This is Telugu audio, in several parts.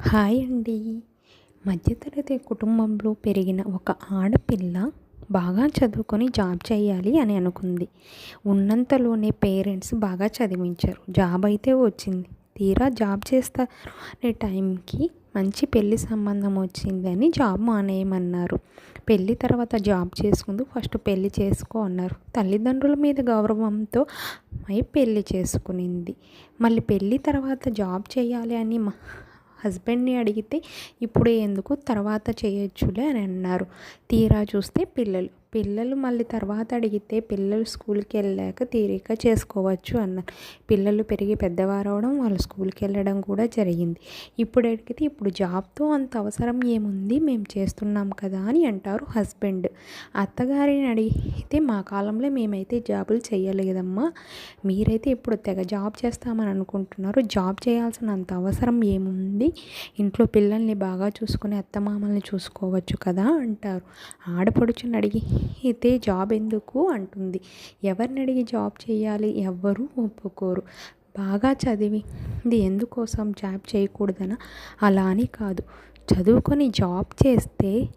హాయ్ అండి. మధ్యతరగతి కుటుంబంలో పెరిగిన ఒక ఆడపిల్ల బాగా చదువుకొని జాబ్ చేయాలి అని అనుకుంది. ఉన్నంతలోనే పేరెంట్స్ బాగా చదివించారు. జాబ్ అయితే వచ్చింది. తీరా జాబ్ చేస్తారు అనే టైంకి మంచి పెళ్ళి సంబంధం వచ్చిందని జాబ్ మానేయమన్నారు. పెళ్ళి తర్వాత జాబ్ చేసుకుందు ఫస్ట్ పెళ్ళి చేసుకో అన్నారు. తల్లిదండ్రుల మీద గౌరవంతో అమ్మాయి పెళ్ళి చేసుకునింది. మళ్ళీ పెళ్ళి తర్వాత జాబ్ చేయాలి అని మా హస్బెండ్ని అడిగితే ఇప్పుడే ఎందుకు? తర్వాత చేయొచ్చులే అని అన్నారు. తీరా చూస్తే పిల్లలు. పిల్లలు మళ్ళీ తర్వాత అడిగితే పిల్లలు స్కూల్కి వెళ్ళాక తీరిక చేసుకోవచ్చు అన్నారు పిల్లలు పెరిగి పెద్దవారు అవడం వాళ్ళు స్కూల్కి వెళ్ళడం కూడా జరిగింది. ఇప్పుడు అడిగితే ఇప్పుడు జాబ్తో అంత అవసరం ఏముంది? మేము చేస్తున్నాం కదా అని అంటారు హస్బెండ్. అత్తగారిని అడిగితే మా కాలంలో మేమైతే జాబులు చేయలేదమ్మా మీరైతే ఇప్పుడు తెగ జాబ్ చేస్తామని అనుకుంటున్నారు. జాబ్ చేయాల్సిన అంత అవసరం ఏముంది? ఇంట్లో పిల్లల్ని బాగా చూసుకుని అత్తమామల్ని చూసుకోవచ్చు కదా అంటారు. ఆడపడుచుని అడిగి అయితే జాబ్ ఎందుకు అంటుంది. ఎవరిని అడిగి జాబ్ చేయాలి? ఎవ్వరూ ఒప్పుకోరు. బాగా చదివింది ఎందుకోసం జాబ్ చేయకూడదన? అలా అని కాదు. చదువుకొని జాబ్ చేస్తే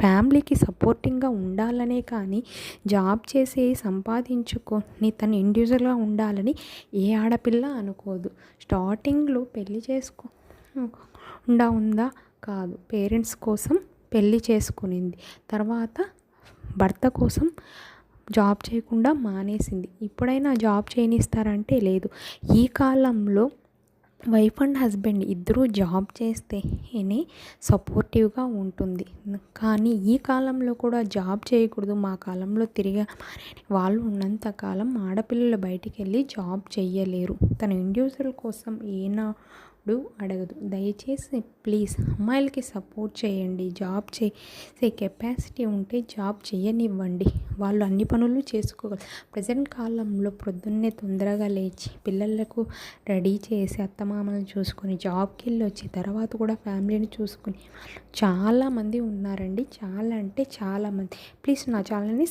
ఫ్యామిలీకి సపోర్టింగ్గా ఉండాలనే కానీ జాబ్ చేసి సంపాదించుకొని తను ఇండివిజువల్గా ఉండాలని ఏ ఆడపిల్ల అనుకోదు. స్టార్టింగ్లో పెళ్ళి చేసుకో ఉండా ఉందా? కాదు. పేరెంట్స్ కోసం పెళ్ళి చేసుకునింది. తర్వాత భర్త కోసం జాబ్ చేయకుండా మానేసింది. ఇప్పుడైనా జాబ్ చేయనిస్తారంటే లేదు. ఈ కాలంలో వైఫ్ అండ్ హస్బెండ్ ఇద్దరూ జాబ్ చేస్తేనే సపోర్టివ్గా ఉంటుంది. కానీ ఈ కాలంలో కూడా జాబ్ చేయకూడదు. మా కాలంలో తిరిగి వాళ్ళు ఉన్నంత కాలం ఆడపిల్లలు బయటికి వెళ్ళి జాబ్ చేయలేరు తన ఇండివిజువల్ కోసం ఎప్పుడు అడగదు. దయచేసి ప్లీజ్ అమ్మాయిలకి సపోర్ట్ చేయండి. జాబ్ చేసే కెపాసిటీ ఉంటే జాబ్ చేయనివ్వండి. వాళ్ళు అన్ని పనులు చేసుకోగలరు. ప్రజెంట్ కాలంలో ప్రొద్దున్నే తొందరగా లేచి పిల్లలకు రెడీ చేసి అత్తమామలను చూసుకొని జాబ్కి వెళ్ళి వచ్చి తర్వాత కూడా ఫ్యామిలీని చూసుకుని చాలామంది ఉన్నారండి. చాలా అంటే చాలామంది ప్లీజ్ నా ఛానల్ని